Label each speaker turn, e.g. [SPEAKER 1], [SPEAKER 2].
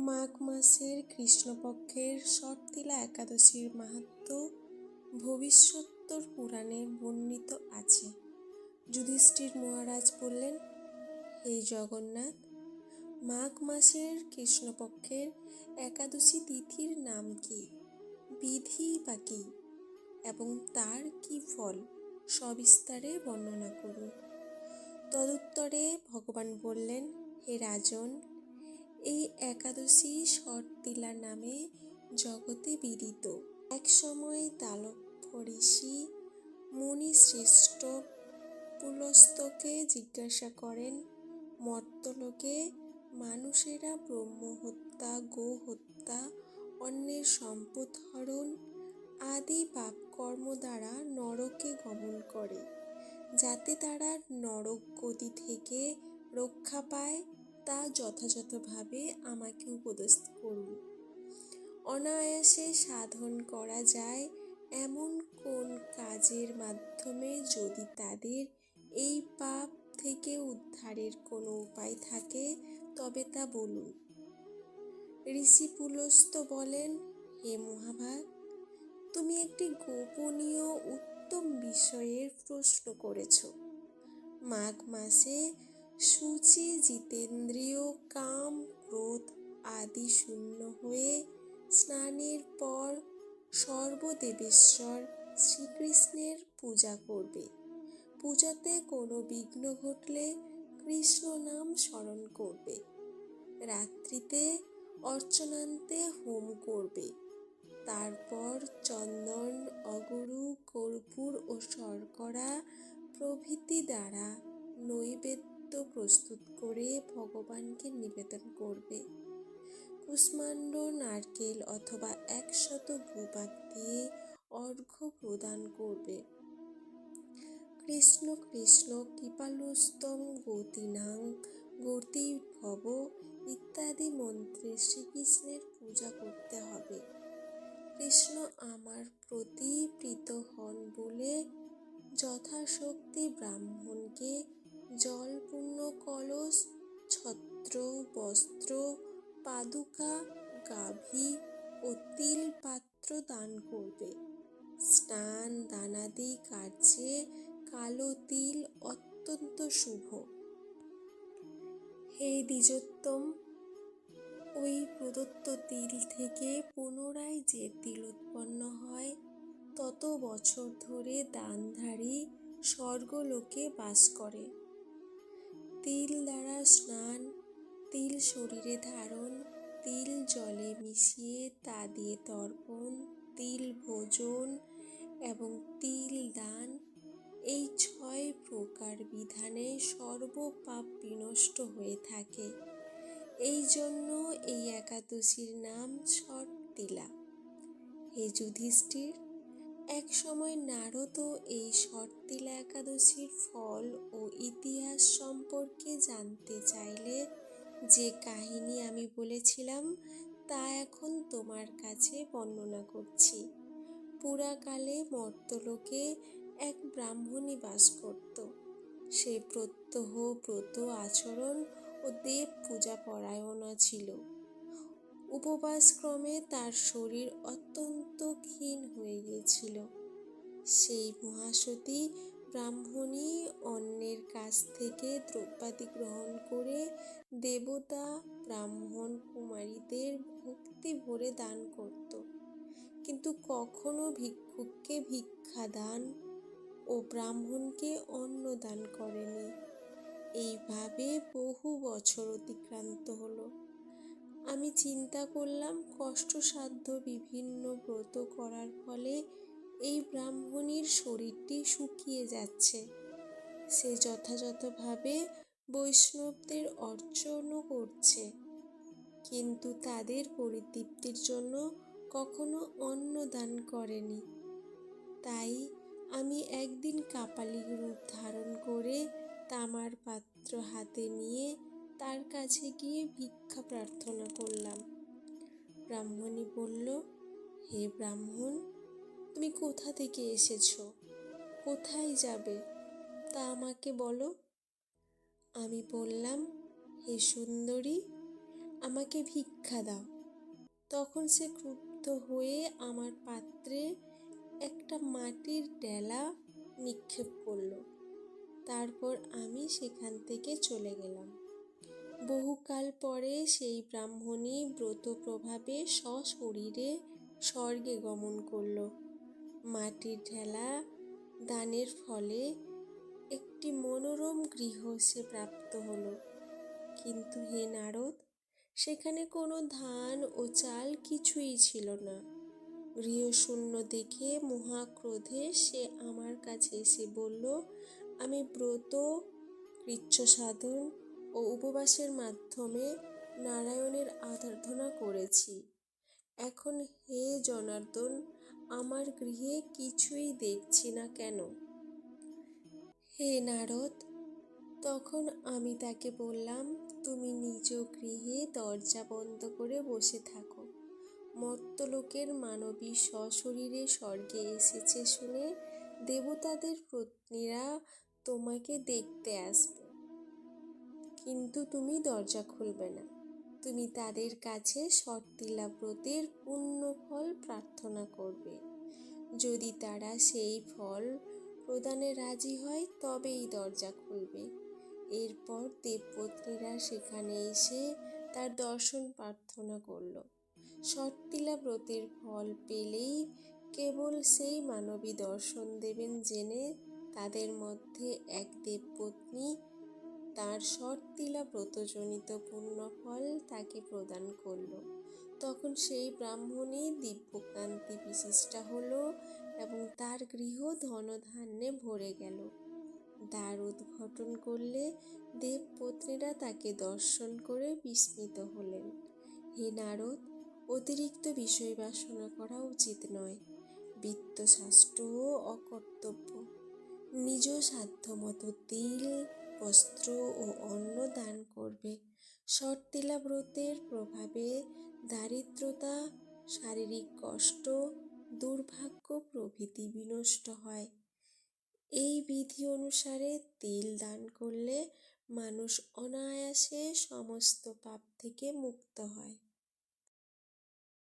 [SPEAKER 1] মাঘ মাসের কৃষ্ণপক্ষের শর্তিলা একাদশীর মাহাত্ম্য ভবিষ্যত্তর পুরাণে বর্ণিত আছে। যুধিষ্ঠির মহারাজ বললেন, হে জগন্নাথ মাঘ মাসের কৃষ্ণপক্ষের একাদশী তিথির নাম কি, বিধি বা কী, এবং তার কি ফল, সবিস্তারে বর্ণনা করুন। তদুত্তরে ভগবান বললেন, হে রাজন এই একাদশী শর্তিলা নামে জগতে বিদিত। এক সময় তালব্য ঋষি মুনি শ্রেষ্ঠ পুলস্তকে জিজ্ঞাসা করেন, মর্তলোকে মানুষেরা ব্রহ্ম হত্যা গো হত্যা অন্যের সম্পদ হরণ আদি পাপকর্ম দ্বারা নরকে গমন করে, যাতে তারা নরক গতি থেকে রক্ষা পায় তা যথাযথভাবে আমাকে উপদেশ করুন। অনায়াসে সাধন করা যায় এমন কোন কাজের মাধ্যমে যদি তাদের এই পাপ থেকে উদ্ধারের কোনো উপায় থাকে, তবে তা বলুন। ঋষি পুলস্ত বলেন, হে মহাভাগ, তুমি একটি গোপনীয় উত্তম বিষয়ের প্রশ্ন করেছ। মাঘ মাসে সূচি জিতেন্দ্রীয় কাম, ক্রোধ আদি শূন্য হয়ে স্নানের পর সর্বদেবেশ্বর শ্রীকৃষ্ণের পূজা করবে। পূজাতে কোনো বিঘ্ন ঘটলে কৃষ্ণ নাম স্মরণ করবে। রাত্রিতে অর্চনান্তে হোম করবে। তারপর চন্দন, অগুরু, কর্পূর ও শর্করা প্রভৃতি দ্বারা নৈবেদ্য প্রস্তুত করে ভগবানকে নিবেদন করবে। কুষ্মাণ্ড, নারকেল অথবা একশত ভূপাত দিয়ে অর্ঘ্য প্রদান করবে। কৃষ্ণ কৃষ্ণ, কৃপালুস্তম গতিনাং, গতি ভব ইত্যাদি মন্ত্রে শ্রীকৃষ্ণের পূজা করতে হবে। কৃষ্ণ আমার প্রতি প্রীত হন বলে যথাশক্তি ব্রাহ্মণকে জলপূর্ণ কলস ছত্র বস্ত্র পাদুকা, গাভী ও তিল পাত্র দান করবে। স্নান দানাদি কার্যে কালো তিল অত্যন্ত শুভ। হে দ্বিজোত্তম, ওই প্রদত্ত তিল থেকে পুনরায় যে তিল উৎপন্ন হয়, তত বছর ধরে দানধারী স্বর্গলোকে বাস করে। তিল দ্বারা স্নান, তিল শরীরে ধারণ, তিল জলে মিশিয়ে তা দিয়ে তর্পণ, তিল ভোজন এবং তিল দান, এই ছয় প্রকার বিধানে সর্বপাপ বিনষ্ট হয়ে থাকে। এই জন্য এই একাদশীর নাম শর্তিলা হে যুধিষ্ঠির এক সময় নারদ এই শর্তিলা একাদশীর ফল ও ইতিহাস সম্পর্কে জানতে চাইলে যে কাহিনী আমি বলেছিলাম, তা এখন তোমার কাছে বর্ণনা করছি। পুরাকালে মর্তলোকে এক ব্রাহ্মণী বাস করত। সে প্রত্যহ, ব্রত আচরণ ও দেব পূজা পরায়ণা ছিল। উপবাসক্রমে তার শরীর অত্যন্ত ক্ষীণ হয়ে গিয়েছিল। সেই মহাসতী ব্রাহ্মণী অন্যের কাছ থেকে দ্রব্যাদি গ্রহণ করে দেবতা, ব্রাহ্মণ কুমারীদের ভক্তি ভরে দান করত। কিন্তু কখনো ভিক্ষুককে ভিক্ষা দান ও ব্রাহ্মণকে অন্ন দান করেনি। এইভাবে বহু বছর অতিক্রান্ত হলো। আমি চিন্তা করলাম, কষ্টসাধ্য বিভিন্ন ব্রত করার ফলে এই ব্রাহ্মণীর শরীরটি শুকিয়ে যাচ্ছে। সে যথাযথভাবে বৈষ্ণবদের অর্চনও করছে, কিন্তু তাদের পরিতৃপ্তির জন্য কখনো অন্ন দান করেনি। তাই আমি একদিন কাপালিক রূপ ধারণ করে তামার পাত্র হাতে নিয়ে তার কাছে গিয়ে ভিক্ষা প্রার্থনা করলাম। ব্রাহ্মণী বলল, হে ব্রাহ্মণ, তুমি কোথা থেকে এসেছ? কোথায় যাবে? তা আমাকে বলো। আমি বললাম, হে সুন্দরী, আমাকে ভিক্ষা দাও। তখন সে ক্রুদ্ধ হয়ে আমার পাত্রে একটা মাটির ডেলা নিক্ষেপ করল। তারপর আমি সেখান থেকে চলে গেলাম। বহুকাল পরে সেই ব্রাহ্মণী ব্রত প্রভাবে সশরীরে স্বর্গে গমন করল। মাটির ঢেলা দানের ফলে একটি মনোরম গৃহ সে প্রাপ্ত হলো। কিন্তু হে নারদ, সেখানে কোনো ধান ও চাল কিছুই ছিল না। গৃহশূন্য দেখে মহাক্রোধে সে আমার কাছে এসে বলল, আমি ব্রত কৃচ্ছ সাধন ও উপবাসের মাধ্যমে নারায়ণের আরাধনা করেছি। এখন হে জনার্দন, আমার গৃহে কিছুই দেখছি না কেন? হে নারদ, তখন আমি তাকে বললাম, তুমি নিজ গৃহে দরজা বন্ধ করে বসে থাকো। মর্তলোকের মানবী সশরীরে স্বর্গে এসেছে শুনে দেবতাদের পত্নীরা তোমাকে দেখতে আসবে। কিন্তু তুমি দরজা খুলবে না। তুমি তাদের কাছে শর্তিলা ব্রতের পুণ্য ফল প্রার্থনা করবে। যদি তারা সেই ফল প্রদানে রাজি হয়, তবেই দরজা খুলবে। এরপর দেবপত্নীরা সেখানে এসে তার দর্শন প্রার্থনা করল। শর্তিলা ব্রতের ফল পেলেই কেবল সেই মানবী দর্শন দেবেন জেনে তাদের মধ্যে এক দেবপত্নী তার শর্তিলা ব্রতজনিত পুণ্যফল তাকে প্রদান করল। তখন সেই ব্রাহ্মণী দিব্যকান্তি বিশিষ্টা হল এবং তার গৃহ ধনধান্যে ভরে গেল। দ্বার উদ্ঘাটন করলে দেবপত্নীরা তাকে দর্শন করে বিস্মিত হলেন। হে নারদ, অতিরিক্ত বিষয় বাসনা করা উচিত নয়। বিত্তশাস্ত্রও অকর্তব্য। নিজ সাধ্যমতো তিল বস্ত্র ও অন্ন দান করবে। শর্তিলা ব্রতের প্রভাবে দারিদ্রতা, শারীরিক কষ্ট, দুর্ভাগ্য প্রভৃতি বিনষ্ট হয়। এই বিধি অনুসারে তেল দান করলে মানুষ অনায়াসে সমস্ত পাপ থেকে মুক্ত হয়।